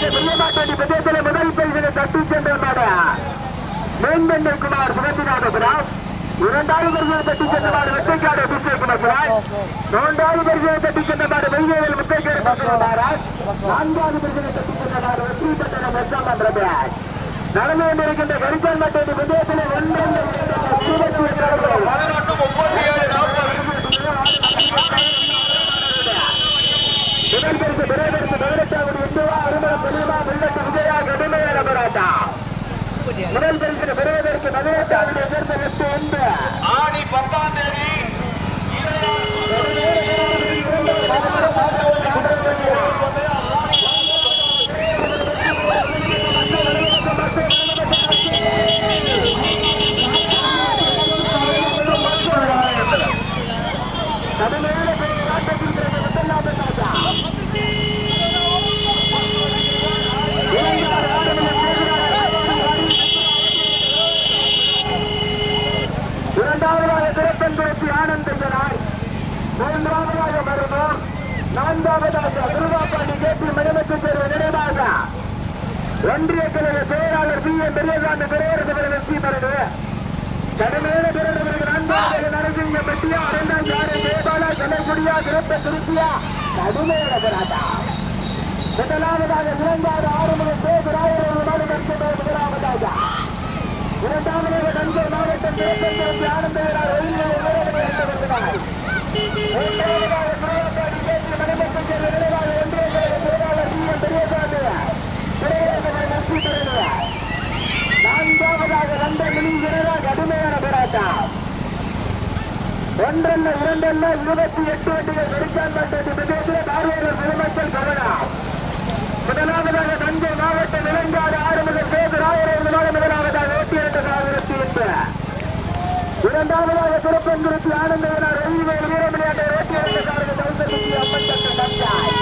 இரண்டல்ல மொத்தம் இருபத்தி எட்டு பிரதேசத்தில் முதல் பரிசினை தட்டி சென்ற மாட குமார் சுகந்திநாதபுரம் இரண்டாவது பரிசினை தட்டி சென்ற மாடு வெட்டைக்காடு அபிஷேகுமார் மூன்றாவது பரிசினை தட்டி சென்ற மாடு முத்தைக்காடு மகாராஜ் நான்காவது பரிசினை தட்டி சென்ற வெற்றி பெற்ற மெஸ்ஸாமன் ரபேஷ் நடந்து கொண்டிருக்கின்ற கரிசல் மட்டை பிரதேசத்தில் ஒன்றரை இருபத்தி முதல்பரிசு விரைவிற்கு பதினெட்டாவது இந்துவா அருமல பெருமா வெள்ளட்டு விஜயா கடுமையான போராட்டம் முதல் பரிசு பெறுவதற்கு பதினெட்டாவது எதிர்த்த வெற்றி உண்டு ஆடி பத்தாம் தேதி கடுமையான போராட்டத்தின் பிறகு முதலாவது ராஜா. இரண்டாவது இரண்டாவதாக திருப்பன்புரத்தி மூன்றாவதாக மருதூர் நான்காவதாக திருவாப்பாண்டி கேபி மணிமத்து தேர்வு நினைவாக. ஒன்றிய கழக செயலாளர் பி எம் பெரியசாமி பெரியரசு வெற்றி பெறுது. கடுமையான பிறகு நான்காவது நரசிங்க பெட்டியா இரண்டாம் யாரு தேபாலா கலைக்குடியா சிறப்பு திருச்சியா கடுமையான போராட்டம். முதலாவதாக இரண்டாவது ஆறுமுக சேகராயிரம் நாடு கற்கிறது முதலாவதாக. இரண்டாவதாக தஞ்சை மாவட்டம் திருப்பத்தூர் ஆனந்த விழா ரயில்வே மூன்றாவதாக திருவாப்பாடி கேட்டு மணிமத்து சேர்ந்த ஒன்றிய கழக செயலாளர் எம் பெரியசாமி பெரியரசு வெற்றி பெறுகிறார் நான்காவதாக ரெண்டு மணிங்கிறதா கடுமையான போராட்டம் ஒன்றல்ல இரண்டல்ல இருபத்தி எட்டு வண்டிகள் வெடிக்கான் பட்டது பிரதேசத்தில் பார்வையாளர் பொதுமக்கள் கவனம் முதலாவதாக தஞ்சை மாவட்டம் இளங்காடு முதலாவதாக இரண்டு ஆயிரத்தி எட்டு இரண்டாவதாக திருப்பங்குறிச்சி ஆனந்தவனார் ரயில்வேல் வீரமணியாட்டை நூற்றி இரண்டு காரக சௌசரிக்கு அம்மன் தட்ட தந்தாய்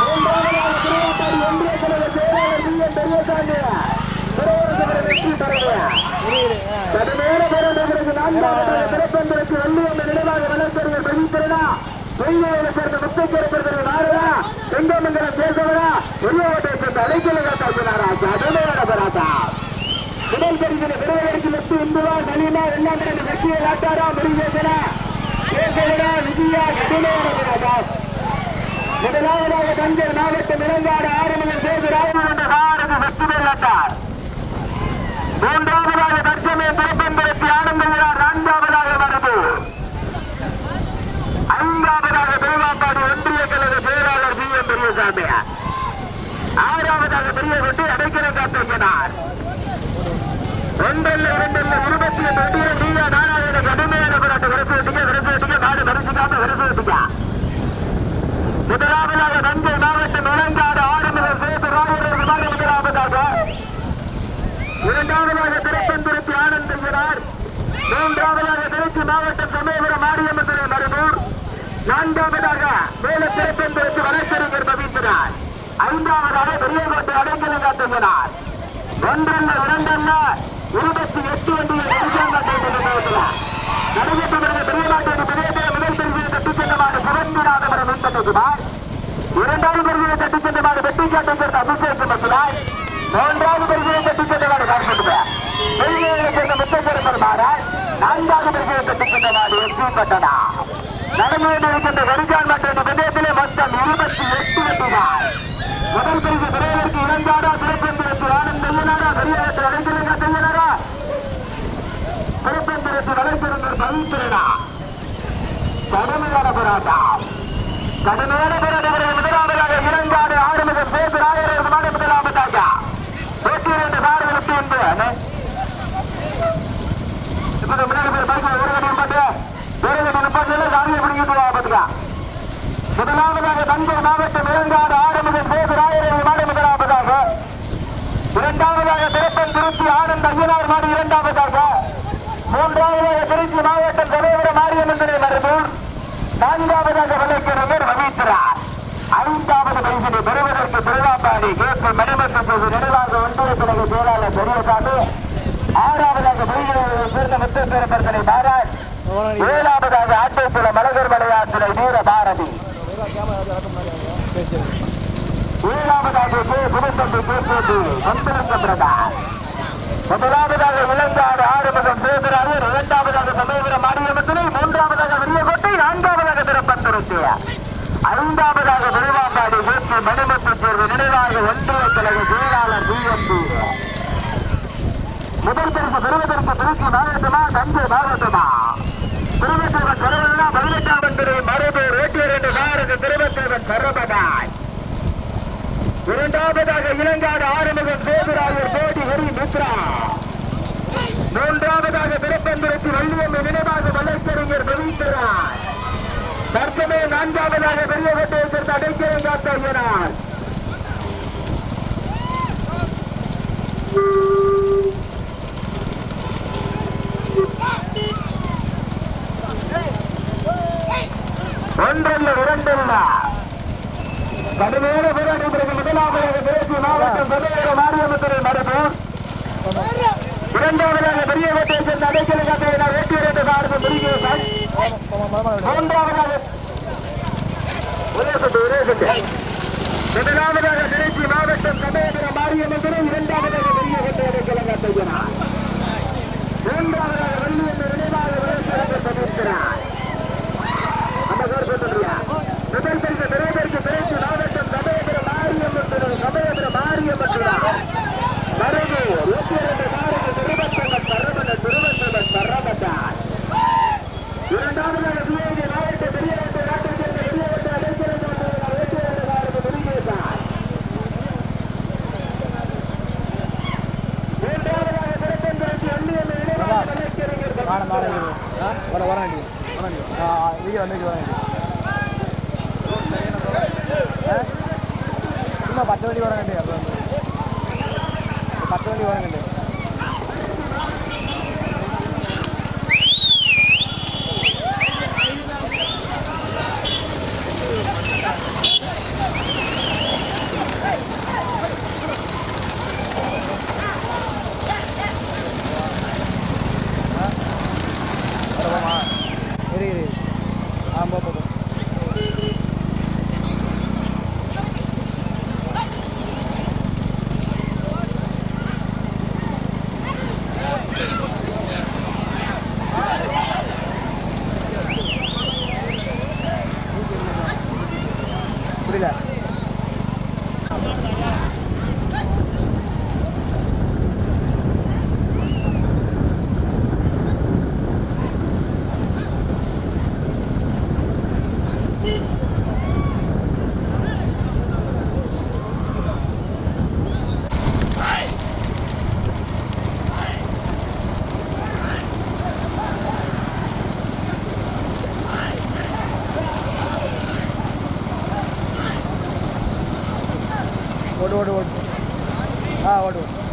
மூன்றாவதாக திருவாப்பாடி ஒன்றிய கழக செயலாளர் வி என் பெரியசாமி. திருவரசபுரம் வெற்றி பெறுகிறார் கடுமையான போராட்டத்திற்கு நான்காவதாக திருப்பங்குறிச்சி வள்ளியம்மன் நினைவாக வளர்ப்பவர்கள் பதிப்பிறனா வெள்ளையில சேர்ந்த முத்தைக்கருப்பர்கள் நாரதா செங்கமங்கலம் பேசவரா வெள்ளவட்டை சேர்ந்த கடுமையான முதல் பரிசில விரைவருக்கு வெற்றி இந்துவா நளினா எல்லாம் நடந்த வெற்றியை காட்டாரா? முருகேசனா கேசவனா விஜயா கடுமையான முதலாவதாக தஞ்சை மாவட்டம் இளங்காடு ஆறுமலன் சேது ராமன் சாரதி வெற்றி பெறாட்டார் மூன்றாவதாக தற்சமய திருப்பம்பரத்தி ஆனந்தவிழார் நான்காவதாக மரபு. ஐந்தாவதாக திருவாப்பாடு ஒன்றிய கழக செயலாளர் பி எம் பெரியசாமி ஆறாவதாக பெரிய வெட்டி அடைக்கிற காத்திருக்கிறார். ஒன்றல்ல இரண்டல்ல இருபத்தி எட்டு நீங்க நாலாயிரம் கடுமையான போராட்டம். விரசு வெட்டிக்க நாடு வரிசைக்காம விரசு வெட்டிக்க முதலாவதாக தஞ்சை மாவட்டம் இளங்காடு ஆறுமுக சேது ராயர் முதலாவதாக இரண்டாவதாக திருப்பந்துருத்தி ஆனந்தகிறார் மூன்றாவதாக திருச்சி மாவட்டம் சமயபுரம் மாரியம்மன் மருதூர். நான்காவதாக மேல திருப்பந்துருத்தி வளர்ச்சறிஞர் பவிக்கிறார் ஐந்தாவதாக பெரியகோட்டை அடைக்கலம் காட்டுகிறார் ஒன்றல்ல இரண்டல்ல இருபத்தி எட்டு வண்டிகள் எரிசாங்காட்டுகிறார் நடைபெற்று வருகிற முதல் பிரிவில் தட்டி இரண்டாவது பரிசீலனை தட்டி சேர்ந்த அபிஷேக் மக்களாய் மூன்றாவது பரிசீலனை தட்டி சென்றமான கார்பட்டுவர் வெளியே சேர்ந்த முத்தேஸ்வரர் பெருமாறாய் நான்காவது பரிசீலனை தட்டி சென்றமான எஸ்பி பட்டனா நடந்து மற்றும் பிரதேசத்திலே மொத்தம் இருபத்தி எட்டு முதல் பரிசு விரைவிற்கு ஆனந்த் ஐயனாரா பெரியாரத்தில் ஐயனாரா நடைபெறும் வளைந்திருந்த பவித்திரனா கடுமையான போராட்டம் கடுமையான போராட்டத்தில் முதலாவதாக இரண்டாவது ஆறுமுக பேசு ராயர் மாநில முதலாவதாக நூற்றி இரண்டு சாறு நூற்றி ஒன்று இப்போது முன்னாடி பேர் பைக்கில் ஒரு கட்டி நிப்பாட்டு ஒரு கட்டி நிப்பாட்டு சாரியை பிடிக்கிட்டு பார்த்துக்கா முதலாவதாக தஞ்சை மாவட்டம் இரண்டாவது ஆறுமுக பேசு ராயர் மாநில முதலாவதாக இரண்டாவதாக திருப்பன் திருச்சி ஆனந்த் ஐயனார் மாடு இரண்டு மூன்றாவதாக தலைவர மாரியம்மன் மருதூர் நான்காவதாக வழக்கறிஞர் ரவீந்திரா. ஐந்தாவது பரிசினை பெறுவதற்கு திருவாப்பாடி கேட்பு மணிமத்தம் நினைவாக ஒன்றிய பிறகு செயலாளர் பெரியசாமி. ஆறாவதாக புலிகளை சேர்ந்த முத்தப்பேரப்பர்களை பாராட். ஏழாவதாக ஆட்டோக்குள மலகர் மலையாற்றுறை வீர பாரதி ஏழாவதாக கே. புதுப்பட்டி கேட்பது சந்திரந்த பிரதான் முதலாவதாக இளந்தாறு ஆறுபதம் சேதுராறு இரண்டாவதாக சமயபுரம் மாநிலத்திலே மூன்றாவதாக விரியகோட்டை நான்காவதாக திருப்பத்துருத்திய ஐந்தாவதாக விரிவாம்பாடி வீட்டு மணிமத்து தேர்வு நினைவாக ஒன்றிய கழக செயலாளர் டிஎம்பி முதல் பரிசு பெறுவதற்கு திருச்சி மாவட்டமா தஞ்சை மாவட்டமா? திருவத்தேவன் பரவலா பதினெட்டாம் திரு மருதூர் ஓட்டியர் என்ற சாரது திருவத்தேவன் பரமதாய் இரண்டாவதாக இளங்காடு ஆறுமுகம் சேதுராயர் கோடி ஹரி மித்ரா. மூன்றாவதாக திருப்பந்திரத்தில் வள்ளியம்மை நினைவாக வளர்ச்சறிஞர் பவித்ரார் தற்சமய நான்காவதாக பெரியகோட்டையை சேர்ந்த அடைக்கலம் காத்த ஐயனார் ஒன்றல்ல இரண்டல்ல. கடுமையான போராட்ட பிறகு முதலாவதாக தேசிய மாவட்டம் சதவீத மாரியம்மத்துறை மரபூர் இரண்டாவதாக பெரிய கோட்டையை சேர்ந்த அடைக்கல காட்டையினார் வெற்றி இரண்டு சார்பு பெருகிவிட்டார் மூன்றாவதாக ஒரே சொட்டு ஒரே சொட்டு முதலாவதாக திருச்சி மாவட்டம் சமயபுர மாரியம்மத்துறை இரண்டாவதாக பெரிய கோட்டை அடைக்கல காட்டையினார். மூன்றாவதாக வெள்ளி என்ற நினைவாக விளையாட்டு சமர்க்கிறார் நம்ம பேர் சொல்றியா முதல் பரிசு பெருவதற்கு பிறகு மாவட்டம் சமயபுர மாரியம்மன் சமயபுர மாரியம்மன் மருது ஊட்டியரண்டு மாறுக்கு திருவத்தவன் பரமன திருவத்தவன் பரமத்தார் இரண்டாவதாக சிவகங்கை மாவட்ட பெரியவட்ட நாட்டை சேர்ந்த பெரியவட்ட அடைக்கலம் காட்டுவதால் ஊட்டியரண்டு மாறுக்கு பெருகிவிட்டார் மூன்றாவதாக திருப்பந்தரத்து அள்ளியம்மை இடைவாக வழக்கறிஞர் மாட மாட வர வர வேண்டிய வர வேண்டிய வீடியோ வந்து வர வேண்டிய சும்மா பத்து ઓડ ઓડ ઓડ. હા ઓડ ઓડ.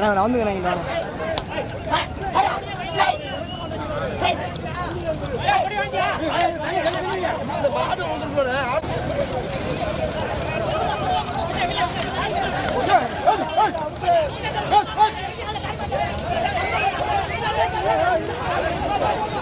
நான் வந்து நினைக்கிறேன் Hey! Thank you.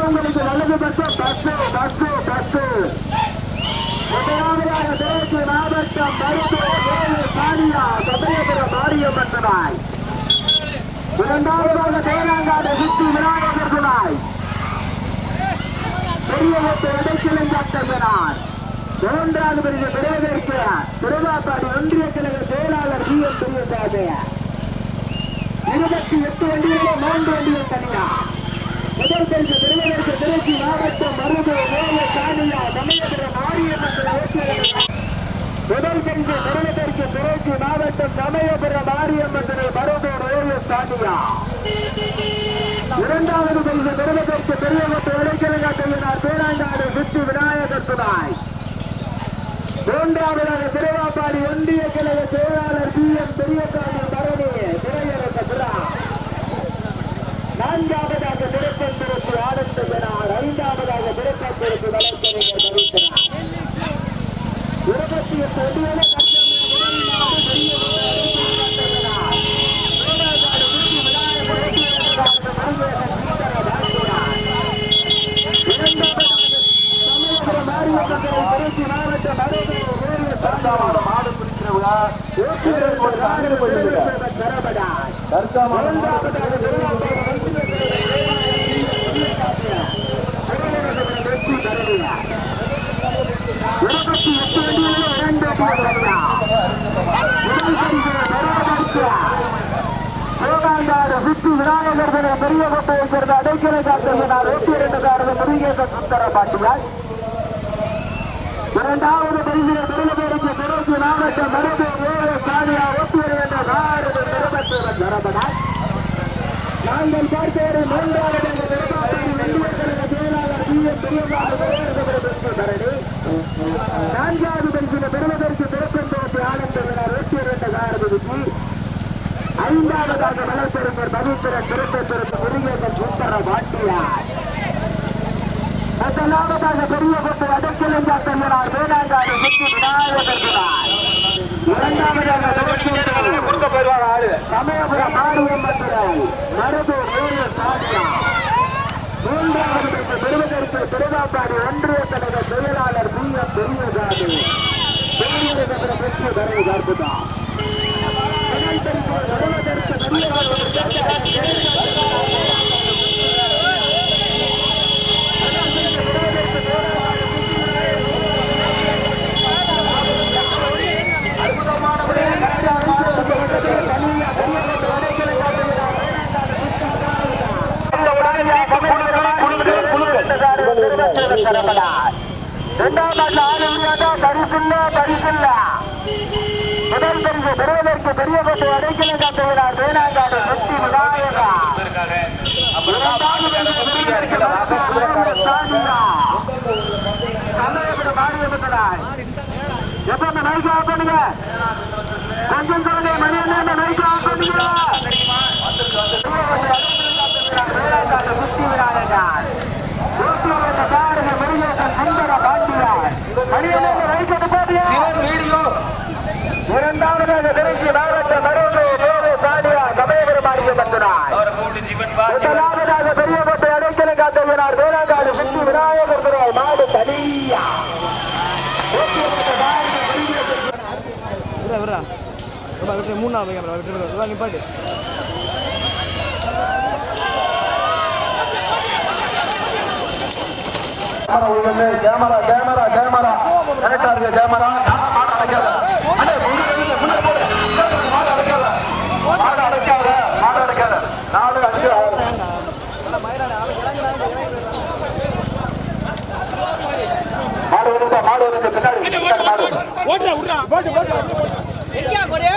உங்களுக்கு வலது பஸ்ஸு பஸ்ஸு பஸ்ஸு பஸ்ஸு முதலாவதாக தேர்ச்சி மாவட்டம் மருத்துவ சாரியா சதயபுரம் மாரியம்மன் துணாய் இரண்டாவதாக தேனாங்காடு சுத்தி விநாயகர் துணாய் பெரிய ஒட்டு இடைக்கிழங்கு அட்டம்பினார் மூன்றாவது பிரிவு பிரேதற்கு திருவாப்பாடி ஒன்றிய கழக செயலாளர் ஜி எம் பெரியசாமியார். இருபத்தி எட்டு வண்டிகளில் நான்கு வண்டிகள் தனியா முதல் பரிசு பெறுவதற்கு திருச்சி மாவட்டம் மருது வேல சாமியா சமயபுரம் மாரியம்மன் முதல் பரிசு பெறுவதற்கு திருச்சி மாவட்டம் சமயபுரம் மாரியம்மன் மருது வேல சாமியா. இரண்டாவது பரிசு பெறுவதற்கு பெரியவற்றை இடைக்கிழங்காட்டினார் பேராண்டாடு சுற்றி விநாயகர் துணாய் மூன்றாவதாக திருவாப்பாடி ஒன்றிய கழக செயலாளர் பி எம் பெரியசாமி பரணி திரையரச பிறா நான்காவதாக திருப்பந்திருக்கு ஆனந்த பெறார் ஐந்தாவதாக திருப்பந்திருக்கு வளர்த்தறிஞர் தரிசனார் இருபத்தி எட்டு மாடு விநாயகர் பெரிய கோட்டையை சேர்ந்த அடைக்கலை காட்டினார் நூற்றி இரண்டு காரது முருகேசன் சுந்தர பாட்டியார் இரண்டாவது பரிசிலை திருநெல்வேலிக்கு திருச்சி மாவட்டம் மருத்துவ ஏழு சாதியா ஒப்புயர் என்ற நாடு பெருமத்துவன் தரப்படார் நாங்கள் பார்த்தவரை மூன்றாவது நான்காவது பரிசில பெறுவதற்கு திருப்பந்தோட்டு ஆனந்தவினார் நூற்றி இரண்டு காரதிக்கு ஐந்தாவதாக வளர்ப்பெருமர் பவித்திரன் திருப்பத்திற்கு முருகேசன் சுந்தர பாட்டியார் முதலாவதாக பெரிய கொத்து வடக்கிழங்கா செல்கிறார் வேளாங்காடு சுற்றி விநாயகர் இரண்டாவதாக கொடுக்க போயிருவாங்க ஆளு சமயபுரம் மாரியம்மன் மருது வேலு சாமியா மூன்றாவது பெறுவதற்கு திருவாப்பாடி ஒன்றிய தலைவர் செயலாளர் பி எம் பெரியசாமி. பெரியவர்கள் பெற்று வரை கருத்துதா பரிசு பெறுவதற்கு இரண்டாம் நாள் ஆறு முதல் பரிசு பெறுவதற்கு பெரிய கொண்டு அடைக்கலை காட்டுகிறார். வேளாங்காடு சுத்தி விநாயகா. எப்ப ஆஃப் பண்ணுங்க. கொஞ்சம் மணி என்ன மைக் ஆஃப் பண்ணுங்க வேளாங்காடு சுத்தி விநாயகர் ஊட்டியில் காரக முருகேசன் சுந்தர பாண்டியார் மணியனை ரைட் எடுப்பாடியா வீடியோ இரண்டாவதாக திருச்சி மாவட்ட மருது வேறு சாடியா சமயபுரம் மாரியம்மனாய் அவரை கூப்பிட்டு ஜீவன் பாஜி முதலாவதாக பெரியப்பட்ட அடைக்கலை காட்டுகிறார் வேளாங்காடு சுற்றி விநாயகர் துறை மாடு தனியா விட்றா விட்றா விட்றா விட்டு மூணாவது கேமரா விட்டு விட்றா நிப்பாட்டு. கேமரா கேமரா கேமரா கரெக்டா இருக்கு கேமரா. நாலு அஞ்சு மாடு வருது மாடு வருது பின்னாடி. மாடு வருது. எங்கேயா கொடு?